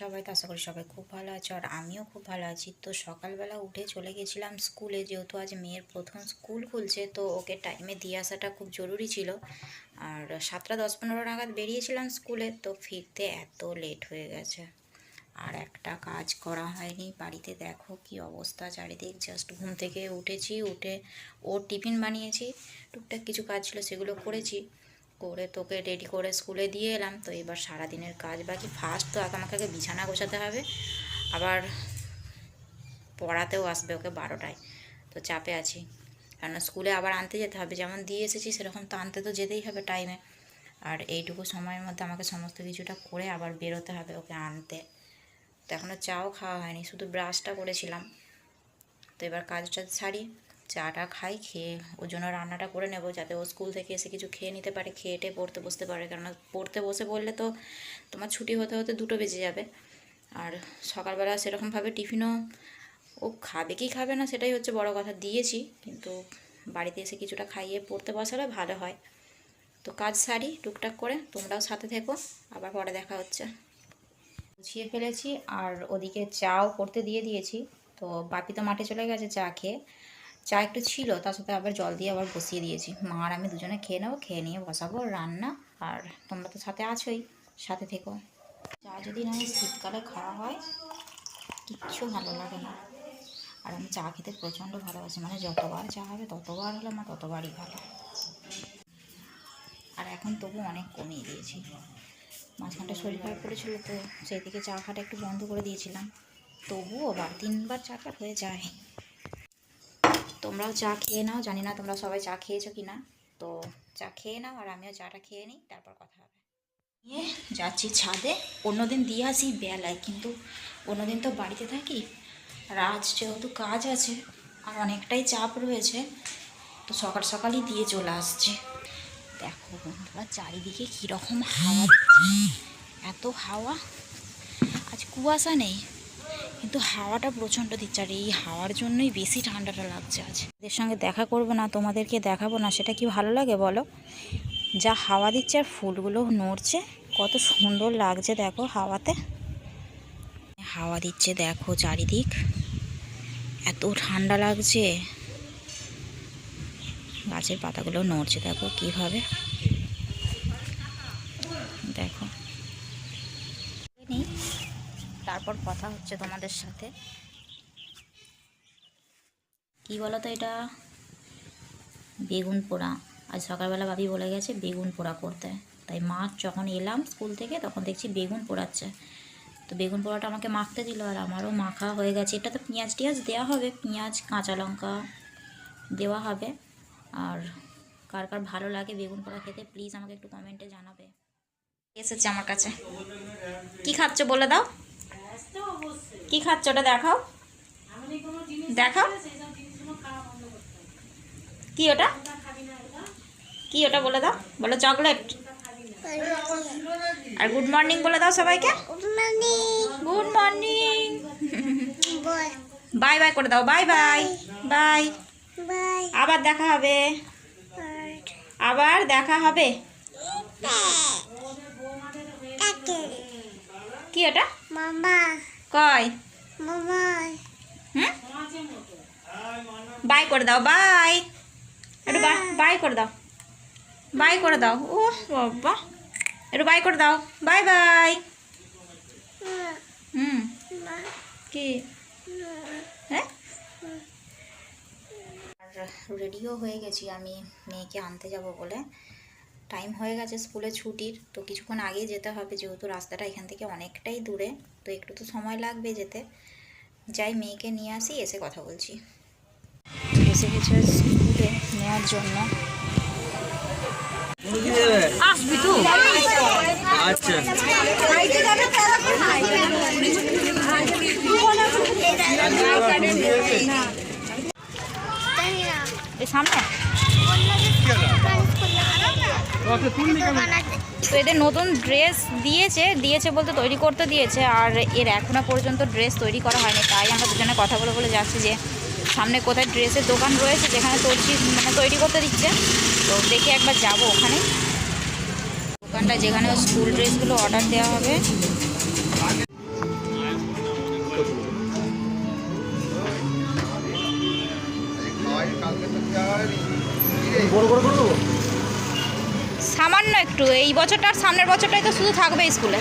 সবাই তো আশা করি সবাই খুব ভালো আছে আর আমিও খুব ভালো আছি। তো সকালবেলা উঠে চলে গেছিলাম স্কুলে, যেহেতু আজ মেয়ের প্রথম স্কুল খুলছে, তো ওকে টাইমে দিয়ে আসাটা খুব জরুরি ছিল। আর সাতটা দশ পনেরো নাগাদ বেরিয়েছিলাম স্কুলে, তো ফিরতে এত লেট হয়ে গেছে। আর একটা কাজ করা হয়নি। বাড়িতে দেখো কি অবস্থা, চারিদিক জাস্ট ঘুম থেকে উঠেছি, উঠে ওর টিফিন বানিয়েছি, টুকটাক কিছু কাজ ছিল সেগুলো করেছি। করে তোকে রেডি করে স্কুলে দিয়ে এলাম। তো এবার সারাদিনের কাজ বাকি। ফার্স্ট তো আগে আমাকে আগে বিছানা গোছাতে হবে। আবার পড়াতেও আসবে ওকে বারোটায়। তো চাপে আছি। কেননা স্কুলে আবার আনতে যেতে হবে। যেমন দিয়ে এসেছি, সেরকম তো আনতে তো যেতেই হবে টাইমে আর এইটুকু সময়ের মধ্যে আমাকে সমস্ত কিছুটা করে আবার বেরোতে হবে ওকে আনতে। তো এখনও চাও খাওয়া হয়নি। শুধু ব্রাশটা করেছিলাম। তো এবার কাজটা সারি। চাটা খাই, খেয়ে ওর জন্য রান্নাটা করে নেব যাতে ও স্কুল থেকে এসে কিছু খেয়ে নিতে পারে, খেয়ে টেয়ে পড়তে বসতে পারে। কেননা পড়তে বসে বললে তো তোমার ছুটি হতে হতে দুটো বেজে যাবে। আর সকালবেলা সেরকমভাবে টিফিনও ও খাবে কি খাবে না সেটাই হচ্ছে বড় কথা। দিয়েছি, কিন্তু বাড়িতে এসে কিছুটা খাইয়ে পড়তে বসালে ভালো হয়। তো কাজ সারি, টুকটাক করে তোমরাও সাথে থেকো, আবার পরে দেখা হচ্ছে। গুছিয়ে ফেলেছি, আর ওদিকে চাও করতে দিয়ে দিয়েছি। তো বাপি তো মাঠে চলে গেছে চা খেয়ে। চা একটু ছিল, তার সাথে আবার জল দিয়ে আবার বসিয়ে দিয়েছি। মা আর আমি দুজনে খেয়ে নেব, খেয়ে নিয়ে বসাবো রান্না। আর তোমরা তো সাথে আছোই, সাথে থেকো। চা যদি না শীতকালে খাওয়া হয়, কিচ্ছু ভালো লাগে না। আর আমি চা খেতে প্রচণ্ড ভালোবাসি মানে যতবার চা হবে ততবার হলে আমার ততবারই ভালো। আর এখন তবু অনেক কমিয়ে দিয়েছি। মাঝখানটা শরীর খারাপ করেছিল তো সেই থেকে চা খাটা একটু বন্ধ করে দিয়েছিলাম। তবুও আবার তিনবার চারবার হয়ে যায়। তোমরাও চা খেয়ে নাও, জানি না তোমরা সবাই চা খেয়েছো কি না। তো চা খেয়ে নাও আর আমিও চাটা খেয়ে নিই, তারপর কথা হবে। নিয়ে যাচ্ছি ছাদে। অন্যদিন দিয়ে আসি বেলায়, কিন্তু অন্যদিন তো বাড়িতে থাকি। আর আজ যেহেতু কাজ আছে আর অনেকটাই চাপ রয়েছে, তো সকাল সকালই দিয়ে চলে আসছে। দেখো বন্ধুরা, চারিদিকে কীরকম হাওয়া এত হাওয়া, আজ কুয়াশা নেই। কিন্তু হাওয়াটা প্রচণ্ড দিচ্ছে, আর এই হাওয়ার জন্যই বেশি ঠান্ডাটা লাগছে আজ। এদের সঙ্গে দেখা করব না, তোমাদেরকে দেখাবো না, সেটা কি ভালো লাগে বলো? যা হাওয়া দিচ্ছে আর ফুলগুলো নড়ছে, কত সুন্দর লাগছে দেখো হাওয়াতে। হাওয়া দিচ্ছে দেখো চারিদিক, এত ঠান্ডা লাগছে। গাছের পাতাগুলো নড়ছে দেখো কীভাবে দেখো নেই তারপর কথা হচ্ছে তোমাদের সাথে। কি বলো তো এটা? বেগুন পোড়া। আজ সকালবেলা ভাবি বলে গেছে বেগুন পোড়া করতে। তাই মা যখন এলাম স্কুল থেকে তখন দেখছি বেগুন পোড়াচ্ছে। তো বেগুন পোড়াটা আমাকে মাখতে দিল আর আমারও মাখা হয়ে গেছে। এটা তো পেঁয়াজ টিয়াজ দেওয়া হবে। পেঁয়াজ, কাঁচা লঙ্কা দেওয়া হবে। আর কার কার ভালো লাগে বেগুন পোড়া খেতে প্লিজ আমাকে একটু কমেন্টে জানাবে। এসেছে আমার কাছে। কি খাচ্ছ বলে দাও। কি খাচ্ছ ওটা দেখাও। দেখাও। কি ওটা? কি ওটা বলে দাও। বলো চকলেট। আর গুড মর্নিং বলে দাও সবাইকে। Good morning. বাই বাই করে দাও। Bye bye. বাই। আবার দেখা হবে। আবার দেখা হবে। কি ওটা? মামা। কয় মামা। হুম? বাই করে দাও বাই। একটু বাই করে দাও। বাই করে দাও। ও বাবা। একটু বাই করে দাও। Bye bye. হুম। কি? হ্যাঁ। আর রেডিও হয়ে গেছি আমি মেয়েকে আনতে যাব বলে। টাইম হয়ে গেছে স্কুলে ছুটির তো কিছুক্ষণ আগে যেতে হবে যেহেতু রাস্তাটা এখান থেকে অনেকটাই দূরে তো একটু তো সময় লাগবে যেতে। যাই মেয়েকে নিয়ে আসি এসে কথা বলছি। এসে গেছে স্কুলে নেওয়ার জন্য। আচ্ছা। সামনে? তো এদের নতুন ড্রেস দিয়েছে দিয়েছে বলতে তৈরি করতে দিয়েছে আর এর এখনও পর্যন্ত ড্রেস তৈরি করা হয়নি। তাই আমরা দুজনে কথা বলে বলে যাচ্ছি যে সামনে কোথায় ড্রেসের দোকান রয়েছে যেখানে তৈরি মানে তৈরি করতে দিচ্ছে। তো দেখে একবার যাব ওখানে। দোকানটা যেখানে স্কুল ড্রেসগুলো অর্ডার দেওয়া হবে। বড় বড় করে সামান্য একটু এই বছরটা আর সামনের বছরটাই তো শুধু থাকবে স্কুলে।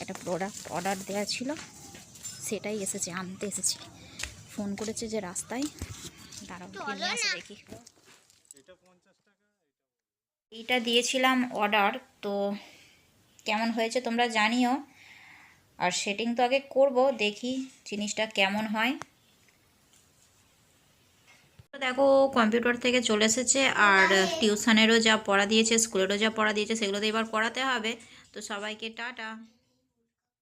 একটা প্রোডাক্ট অর্ডার দেওয়া ছিল সেটাই এসেছে আনতে এসেছি। ফোন করেছে যে রাস্তায় দাঁড়াও দেখি এইটা দিয়েছিলাম অর্ডার তো কেমন হয়েছে তোমরা জানিও। আর সেটিং তো আগে করব, দেখি জিনিসটা কেমন হয়। দেখো কম্পিউটার থেকে চলে এসেছে, আর টিউশনেরও যা পড়া দিয়েছে স্কুলেরও যা পড়া দিয়েছে সেগুলো তো এবার করাতে হবে। তো সবাইকে টাটা।